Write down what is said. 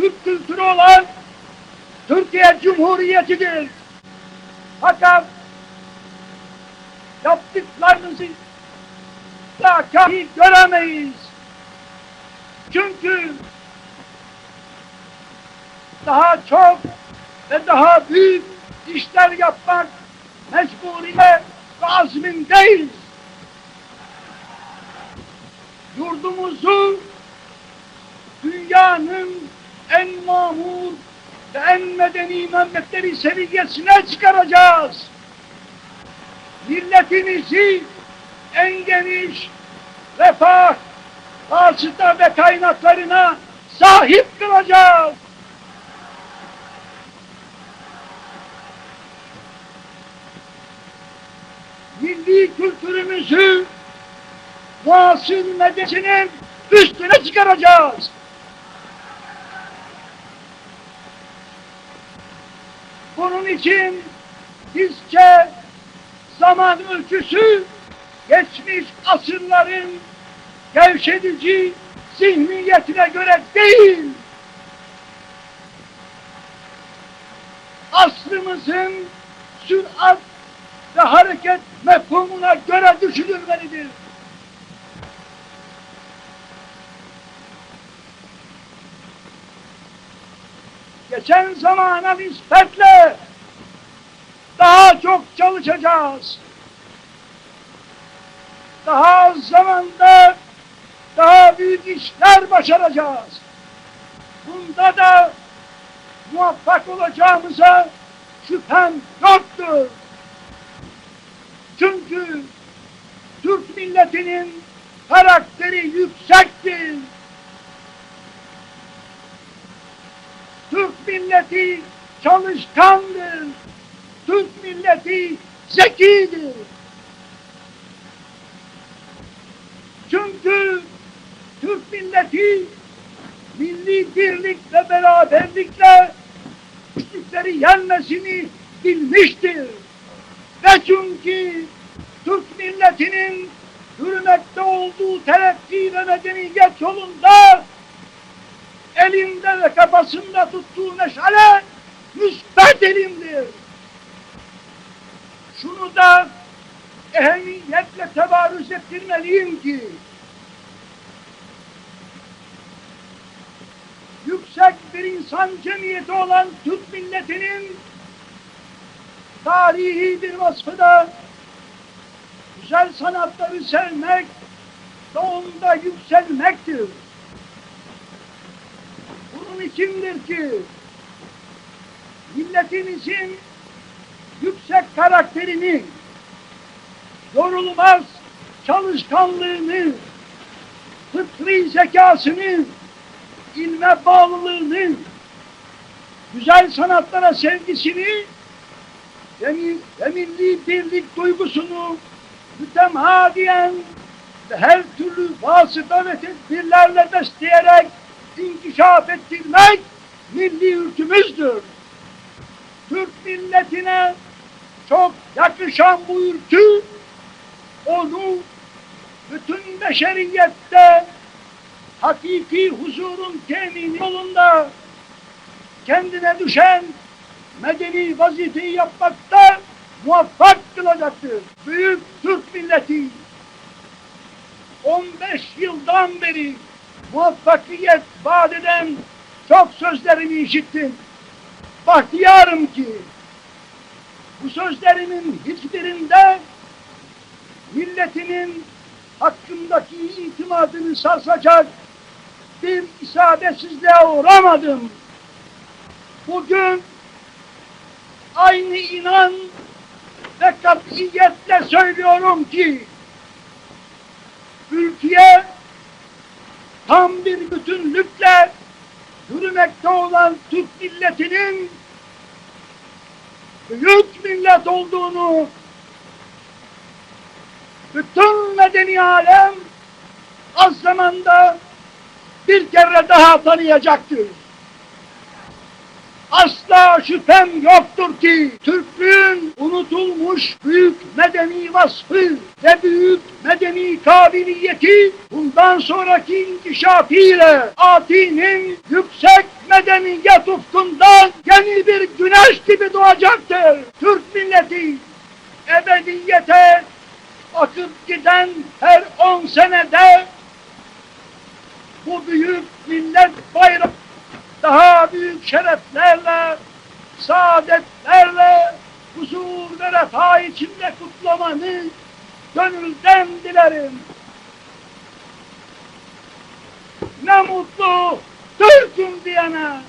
Türk kültürü olan Türkiye Cumhuriyeti'dir. Fakat yaptıklarınızı da kahi göremeyiz. Çünkü daha çok ve daha büyük işler yapmak mecburiyet ve azmindeyiz. Yurdumuzu dünyanın mamur ve en medeni memleketleri seviyesine çıkaracağız. Milletimizi en geniş refah, vasıta ve kaynaklarına sahip kılacağız. Milli kültürümüzü muasır medeniyetinin üstüne çıkaracağız. Bunun için bizce zaman ölçüsü geçmiş asırların gevşedici zihniyetine göre değil, aslımızın sürat ve hareket mefhumuna göre düşünülmelidir. Geçen zamana nispetle daha çok çalışacağız. Daha az zamanda daha büyük işler başaracağız. Bunda da muvaffak olacağımıza şüphem yoktur. Çünkü Türk milletinin karakteri yüksektir. Türk milleti çalışkandır. Türk milleti zekidir. Çünkü Türk milleti milli birlik ve beraberlikle güçlükleri yenmesini bilmiştir. Ve çünkü Türk milletinin yürümekte olduğu terakki ve medeniyet yolunda elinde ve kafasında tuttuğu meşale müsbet elimdir. Şunu da ehemmiyetle tebarüz ettirmeliyim ki yüksek bir insan cemiyeti olan Türk milletinin tarihi bir vasfı da güzel sanatları sevmek ve onda yükselmektir. Bunun içindir ki? Milletimizin yüksek karakterini, yorulmaz çalışkanlığını, fıtri zekasını, ilme bağlılığını, güzel sanatlara sevgisini ve, mi- ve milli birlik duygusunu mütemadiyen ve her türlü vasıta ve tedbirlerle besleyerek inkişaf ettirmek milli ülkümüzdür. Türk milletine çok yakışan bu ülkü onu bütün beşeriyette hakiki huzurun temini yolunda kendine düşen medeni vazifeyi yapmakta muvaffak kılacaktır. Büyük Türk milleti 15 yıldan beri muvaffakiyet vaat eden çok sözlerini işittim. bahtiyarım ki bu sözlerimin hiçbirinde milletinin hakkındaki itimadını sarsacak bir isabetsizliğe uğramadım. Bugün aynı inan ve katiyetle söylüyorum ki ülkeye tam bir bütünlükle yürümekte olan Türk milletinin büyük millet olduğunu bütün medeni alem az zamanda bir kere daha tanıyacaktır. Asla şüphem yoktur ki Türklüğün unutulmuş büyük medeni vasfı ve büyük medeni kabiliyeti bundan sonraki inkişafıyla Ati'nin yüksek medeniyet ufkundan yeni bir güneş gibi doğacaktır. Türk milleti ebediyete akıp giden her on senede bu büyük millet bayrağı daha büyük şereflerle, saadetlerle, huzur ve refah içinde kutlamanı gönülden dilerim. Ne mutlu Türk'üm diyene.